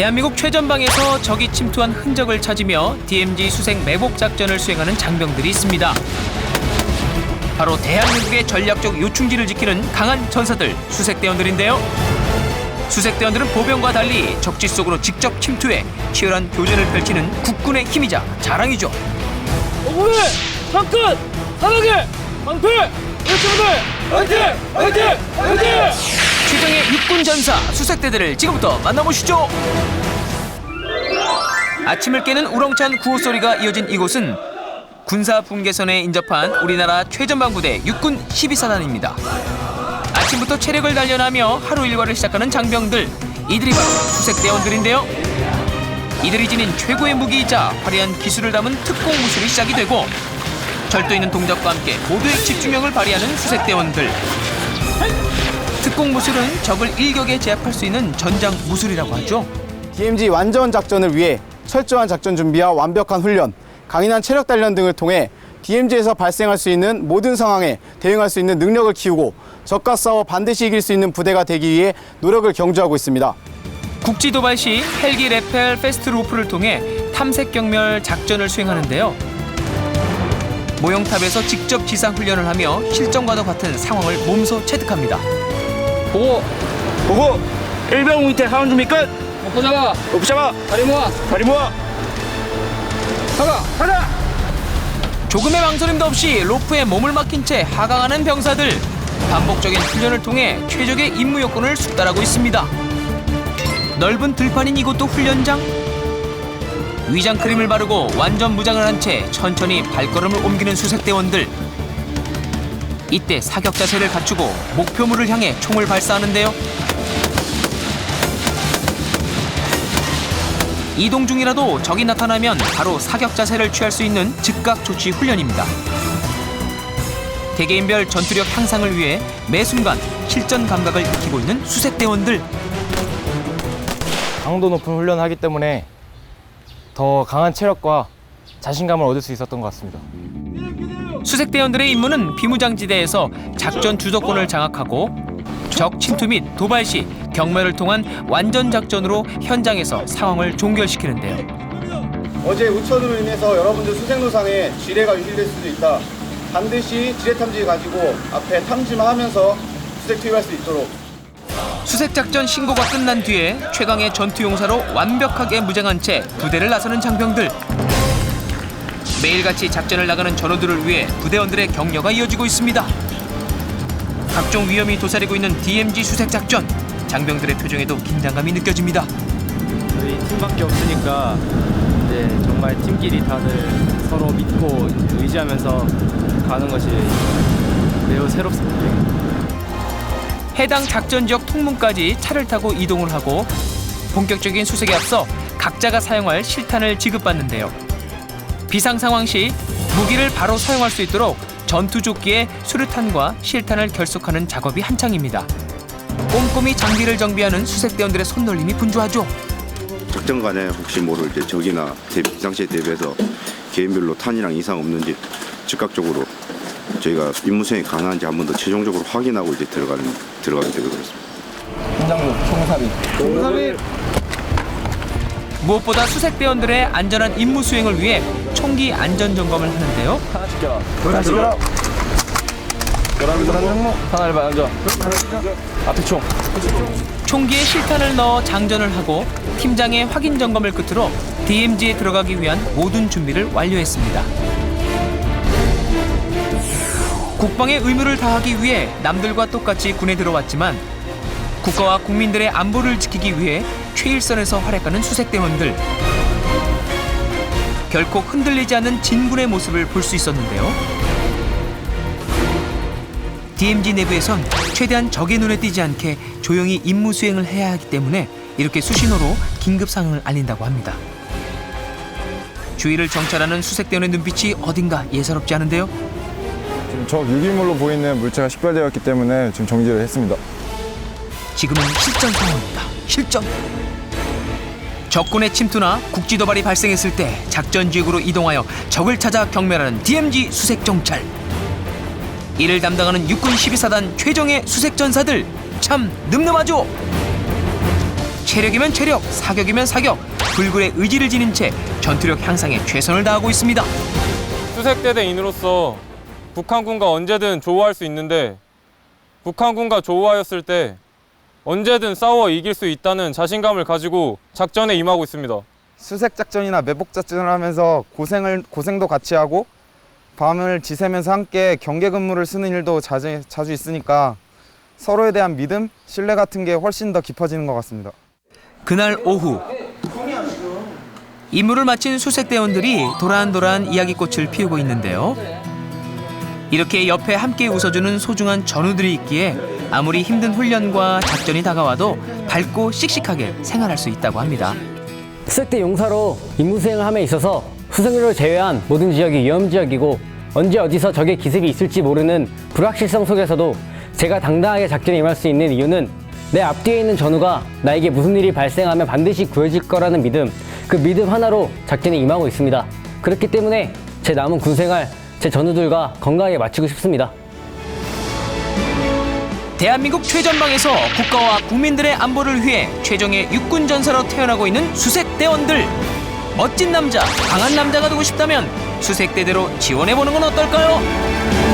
대한민국 최전방에서 적이 침투한 흔적을 찾으며 DMZ 수색 매복 작전을 수행하는 장병들이 있습니다. 바로 대한민국의 전략적 요충지를 지키는 강한 전사들 수색대원들인데요. 수색대원들은 보병과 달리 적지 속으로 직접 침투해 치열한 교전을 펼치는 국군의 힘이자 자랑이죠. 오구리 한끝 사랑해 방패 일주분들 화이팅 화이팅 화이팅 최정의 육군 전사 수색대들을 지금부터 만나보시죠. 아침을 깨는 우렁찬 구호 소리가 이어진 이곳은 군사 분계선에 인접한 우리나라 최전방 부대 육군 12사단입니다. 아침부터 체력을 단련하며 하루 일과를 시작하는 장병들 이들이 바로 수색대원들인데요. 이들이 지닌 최고의 무기이자 화려한 기술을 담은 특공 무술이 시작이 되고 절도 있는 동작과 함께 고도의 집중력을 발휘하는 수색대원들 특공 무술은 적을 일격에 제압할 수 있는 전장 무술이라고 하죠. DMZ 완전 작전을 위해 철저한 작전 준비와 완벽한 훈련, 강인한 체력 단련 등을 통해 DMZ에서 발생할 수 있는 모든 상황에 대응할 수 있는 능력을 키우고 적과 싸워 반드시 이길 수 있는 부대가 되기 위해 노력을 경주하고 있습니다. 국지 도발 시 헬기 레펠 패스트 로프를 통해 탐색 경멸 작전을 수행하는데요. 모형탑에서 직접 지상 훈련을 하며 실전과도 같은 상황을 몸소 체득합니다. 보고 보고 일병 밑에 하원 준비 끝. 목표 잡아 오프 잡아. 다리 모아 다리 모아. 가가 가자 조금의 망설임도 없이 로프에 몸을 맡긴 채 하강하는 병사들. 반복적인 훈련을 통해 최적의 임무 요건을 숙달하고 있습니다. 넓은 들판인 이곳도 훈련장. 위장 크림을 바르고 완전 무장을 한 채 천천히 발걸음을 옮기는 수색대원들. 이때 사격 자세를 갖추고 목표물을 향해 총을 발사하는데요. 이동 중이라도 적이 나타나면 바로 사격 자세를 취할 수 있는 즉각 조치 훈련입니다. 개개인별 전투력 향상을 위해 매 순간 실전 감각을 익히고 있는 수색대원들. 강도 높은 훈련을 하기 때문에 더 강한 체력과 자신감을 얻을 수 있었던 것 같습니다. 수색대원들의 임무는 비무장지대에서 작전 주도권을 장악하고 적 침투 및 도발 시 경멸을 통한 완전 작전으로 현장에서 상황을 종결시키는데요. 어제 우천으로 인해서 여러분들 수색로상에 지뢰가 유실될 수도 있다. 반드시 지뢰 탐지 가지고 앞에 탐지하면서 수색 투입할 수 있도록 수색 작전 신고가 끝난 뒤에 최강의 전투 용사로 완벽하게 무장한 채 부대를 나서는 장병들. 매일같이 작전을 나가는 전우들을 위해 부대원들의 격려가 이어지고 있습니다. 각종 위험이 도사리고 있는 DMZ 수색 작전. 장병들의 표정에도 긴장감이 느껴집니다. 저희 팀밖에 없으니까 이제 정말 팀끼리 다들 서로 믿고 의지하면서 가는 것이 매우 새롭습니다. 해당 작전 지역 통문까지 차를 타고 이동을 하고 본격적인 수색에 앞서 각자가 사용할 실탄을 지급받는데요. 비상 상황 시 무기를 바로 사용할 수 있도록 전투 조끼에 수류탄과 실탄을 결속하는 작업이 한창입니다. 꼼꼼히 장비를 정비하는 수색대원들의 손놀림이 분주하죠. 작전간에 혹시 모를 이제 적이나 대- 비상시에 대비해서 개인별로 탄이랑 이상 없는지 즉각적으로 저희가 임무 수행이 가능한지 한 번 더 최종적으로 확인하고 이제 들어가는 들어가게 되고 그렇습니다. 무엇보다 수색대원들의 안전한 임무 수행을 위해 총기 안전 점검을 하는데요. 하나를 먼저 앞에 총. 총기에 실탄을 넣어 장전을 하고 팀장의 확인 점검을 끝으로 DMZ에 들어가기 위한 모든 준비를 완료했습니다. 국방의 의무를 다하기 위해 남들과 똑같이 군에 들어왔지만 국가와 국민들의 안보를 지키기 위해 최일선에서 활약하는 수색대원들. 결코 흔들리지 않는 진군의 모습을 볼 수 있었는데요. DMZ 내부에선 최대한 적의 눈에 띄지 않게 조용히 임무 수행을 해야 하기 때문에 이렇게 수신호로 긴급 상황을 알린다고 합니다. 주위를 정찰하는 수색대원의 눈빛이 어딘가 예사롭지 않은데요. 지금 적 유기물로 보이는 물체가 식별되었기 때문에 지금 정지를 했습니다. 지금은 실전 상황입니다. 실전. 적군의 침투나 국지 도발이 발생했을 때 작전 지역으로 이동하여 적을 찾아 경멸하는 DMZ 수색 정찰. 이를 담당하는 육군 12사단 최정예 수색 전사들 참 늠름하죠. 체력이면 체력, 사격이면 사격, 불굴의 의지를 지닌 채 전투력 향상에 최선을 다하고 있습니다. 수색대대인으로서 북한군과 언제든 조우할 수 있는데 북한군과 조우하였을 때 언제든 싸워 이길 수 있다는 자신감을 가지고 작전에 임하고 있습니다. 수색 작전이나 매복 작전을 하면서 고생을 고생도 같이 하고 밤을 지새면서 함께 경계 근무를 쓰는 일도 자주 자주 있으니까 서로에 대한 믿음, 신뢰 같은 게 훨씬 더 깊어지는 것 같습니다. 그날 오후 임무를 마친 수색대원들이 도란도란 이야기꽃을 피우고 있는데요. 이렇게 옆에 함께 웃어주는 소중한 전우들이 있기에 아무리 힘든 훈련과 작전이 다가와도 밝고 씩씩하게 생활할 수 있다고 합니다. 수색대 용사로 임무 수행을 함에 있어서 수색로를 제외한 모든 지역이 위험 지역이고 언제 어디서 적의 기습이 있을지 모르는 불확실성 속에서도 제가 당당하게 작전에 임할 수 있는 이유는 내 앞뒤에 있는 전우가 나에게 무슨 일이 발생하면 반드시 구해질 거라는 믿음, 그 믿음 하나로 작전에 임하고 있습니다. 그렇기 때문에 제 남은 군생활, 제 전우들과 건강하게 마치고 싶습니다. 대한민국 최전방에서 국가와 국민들의 안보를 위해 최정의 육군 전사로 태어나고 있는 수색대원들. 멋진 남자, 강한 남자가 되고 싶다면 수색대대로 지원해 보는 건 어떨까요?